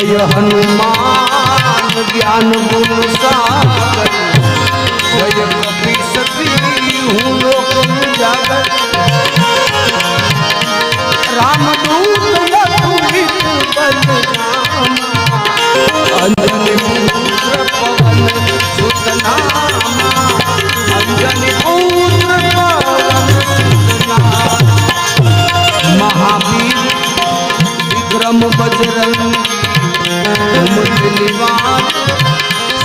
જય હનુમાન જ્ઞાન ગુણ સાગર જય કપી સતી હું લોક જાગર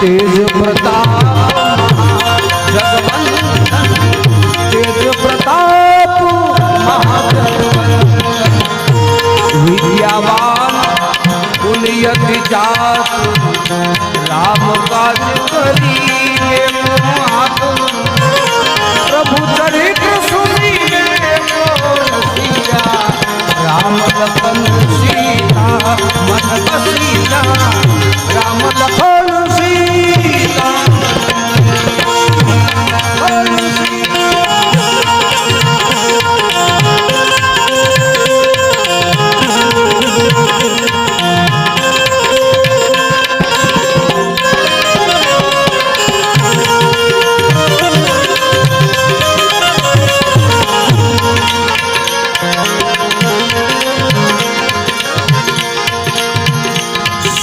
કુંડલ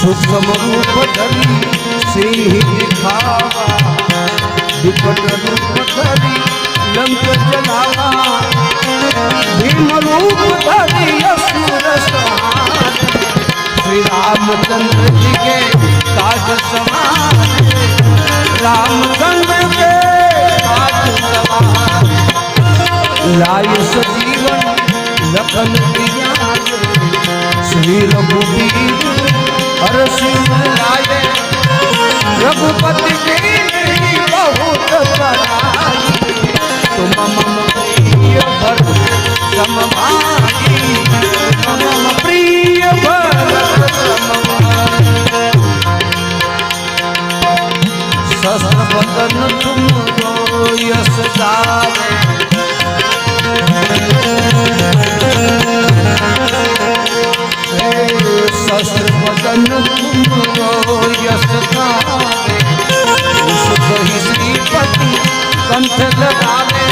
सूक्ष्म रूप धरी, सिंह दिखावा। विकट रूप धरी, लंक जलावा। भीम रूप धरी, असुर श्री रामचंद्र जी के ताज समान। रामचंद्र के काज समान। लाय सजीवन, लखन श्री रघुवीर लाए रघुपति की बहुत बड़ाई तुम मम समभाई शस्त्र बदन तुमरो यश गावे उस कही श्रीपति कंठ लगावे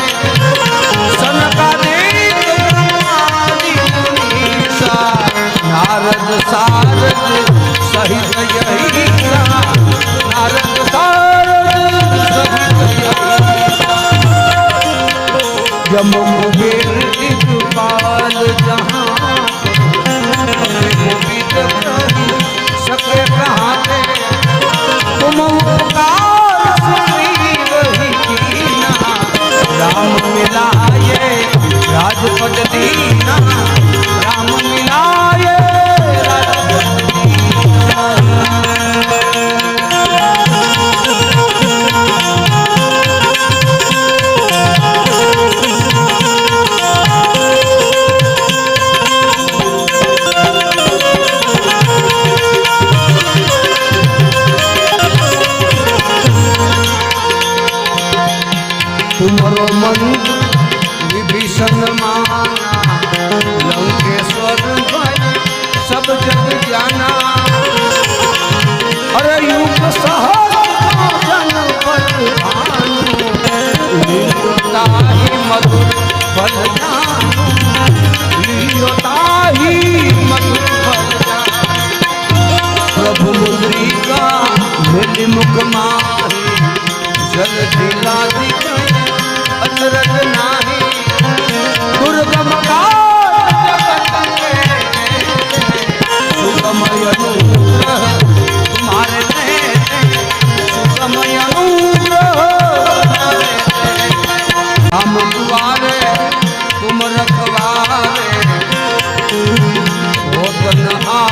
सनकादिक ब्रह्मादि मुनीसा नारद सारद सहित यही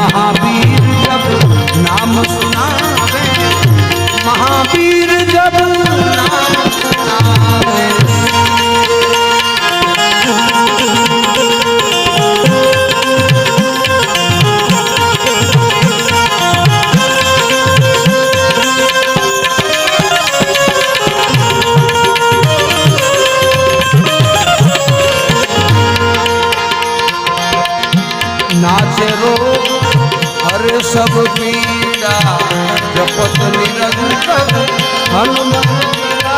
महावीर जब नाम सुनावे महावीर जब नाम सुनावे। नाचे रोग हर सब पीड़ा जपत निरंतर हनुमत पीड़ा।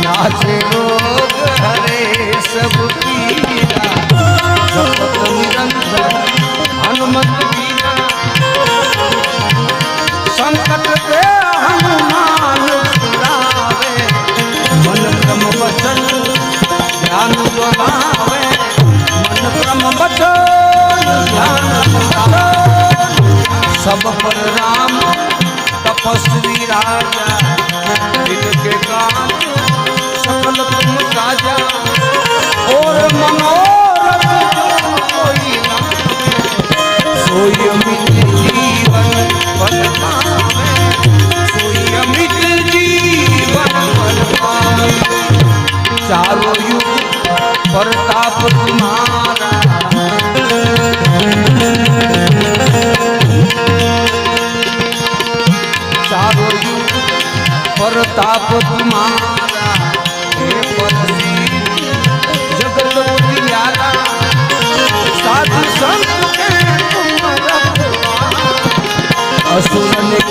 नाचे रोग हरे सब पीड़ा जपत निरंतर हनुमत पीड़ा संकट पे सब पर राम, तपस्वी राजा, जिनके काम सकल तुम राजा और जीवन जीवन चारों युग प्रताप तुम्हारा। તાપ તુમારા જગત સાધુ સંત અસુર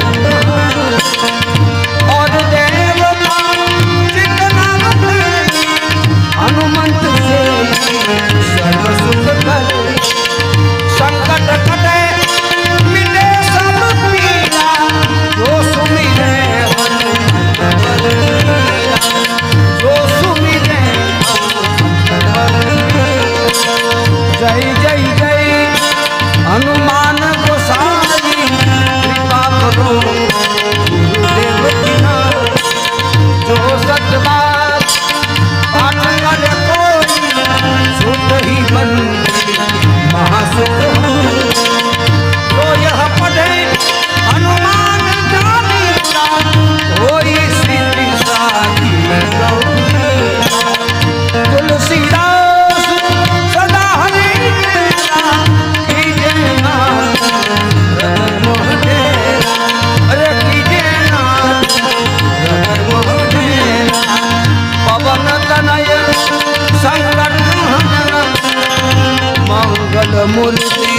मूर्ति